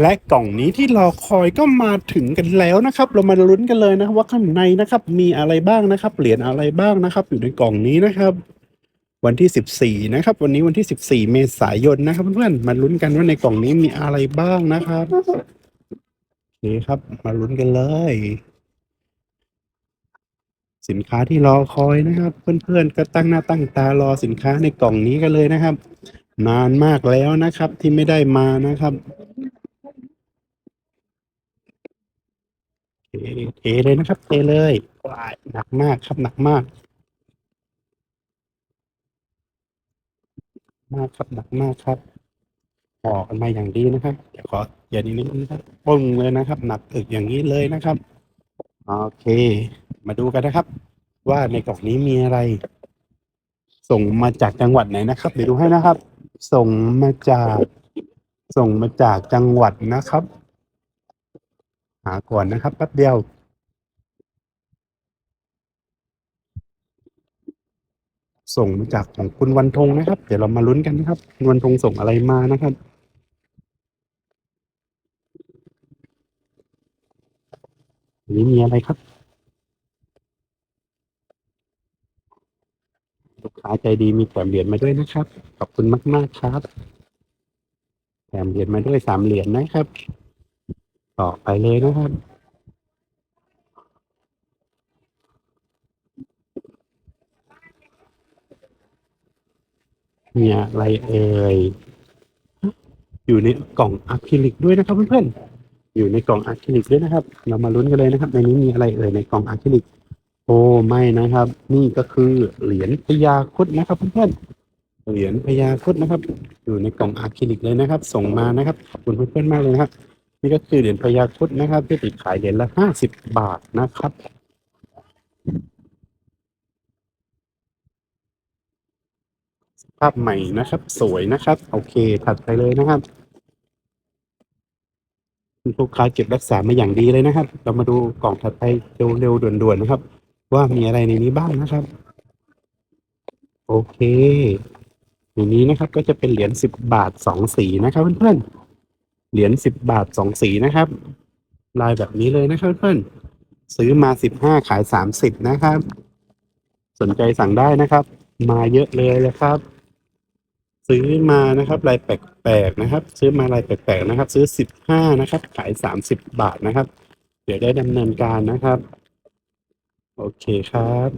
และกล่องนี้ที่รอคอยก็มาถึงกันแล้วนะครับ เรามาลุ้นกันเลยนะครับว่าข้างในนะครับ มีอะไรบ้างนะครับเหรียญอะไรบ้างนะครับ อยู่ในกล่องนี้นะครับ วันที่ 14 นะครับ วันนี้วันที่ 14 เมษายนนะครับ เพื่อนๆมาลุ้นกันว่าในกล่องนี้มีอะไรบ้างนะครับโอเคครับ มาลุ้นกันเลย สินค้าที่รอคอยนะครับ เพื่อนๆก็ตั้งหน้าตั้งตารอสินค้าในกล่องนี้กันเลยนะครับ นานมากแล้วนะครับที่ไม่ได้มานะครับ เทเลยนะครับ เทเลยว้ายหนักมากครับหนักมาก มากครับหนักมากครับออกกันมาอย่างดีนะครับเดี๋ยวขออย่านี้นิดนึงนะครับปึ้งเลยนะครับ หนักอึกอย่างนี้เลยนะครับ โอเค มาดูกันนะครับ ว่าในกล่องนี้มีอะไร ส่งมาจากจังหวัดไหนนะครับ เดี๋ยวดูให้นะครับ ส่งมาจาก ส่งมาจากจังหวัดนะครับ หาก่อนนะครับแป๊บเดียว ส่งมาจากของคุณวันธงนะครับ เดี๋ยวเรามาลุ้นกันนะครับคุณวันธงส่งอะไรมานะครับนนี้มีอะไรครับ ลูกค้าใจดีมีแถมเหรียญมาด้วยนะครับ ขอบคุณมาก ๆ ครับ แถมเหรียญมาด้วยสามเหรียญนะครับ ต่อไปเลยนะครับ เนี่ยอะไรเอ่ย อยู่ในกล่องอะคริลิกด้วยนะครับเพื่อนๆ อยู่ในกล่องอะคริลิกด้วยนะครับ เรามาลุ้นกันเลยนะครับ ในนี้มีอะไรเอ่ยในกล่องอะคริลิก โอ้ไม่นะครับ นี่ก็คือเหรียญพญาคุดนะครับเพื่อนๆเหรียญพญาครุดนะครับ อยู่ในกล่องอะคริลิกเลยนะครับ ส่งมานะครับขอบคุณเพื่อนๆมากเลยนะครับ นี่ก็คือเหรียญพญาครุดนะครับ ที่ติดขายเหรียญละห้าสิบบาทนะครับภาพใหม่นะครับ สวยนะครับ โอเค ถัดไปเลยนะครับคุณลูกค้าเก็บรักษามาอย่างดีเลยนะครับ เรามาดูกล่องถัดไปเร็วๆด่วนๆนะครับ ว่ามีอะไรในนี้บ้างนะครับ โอเคในนี้นะครับก็จะเป็นเหรียญสิบบาทสองสีนะครับเพื่อนๆ เหรียญสิบบาทสองสีนะครับ ลายแบบนี้เลยนะครับเพื่อนซื้อมาสิบห้าขายสามสิบนะครับ สนใจสั่งได้นะครับ มาเยอะเลยเลยครับ ซื้อมานะครับ ลายแปลกๆนะครับ ซื้อมาลายแปลกๆนะครับ ซื้อสิบห้านะครับ ขายสามสิบบาทนะครับ เดี๋ยวได้ดำเนินการนะครับ โอเคครับ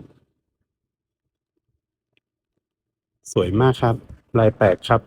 สวยมากครับ ลายแปลกครับ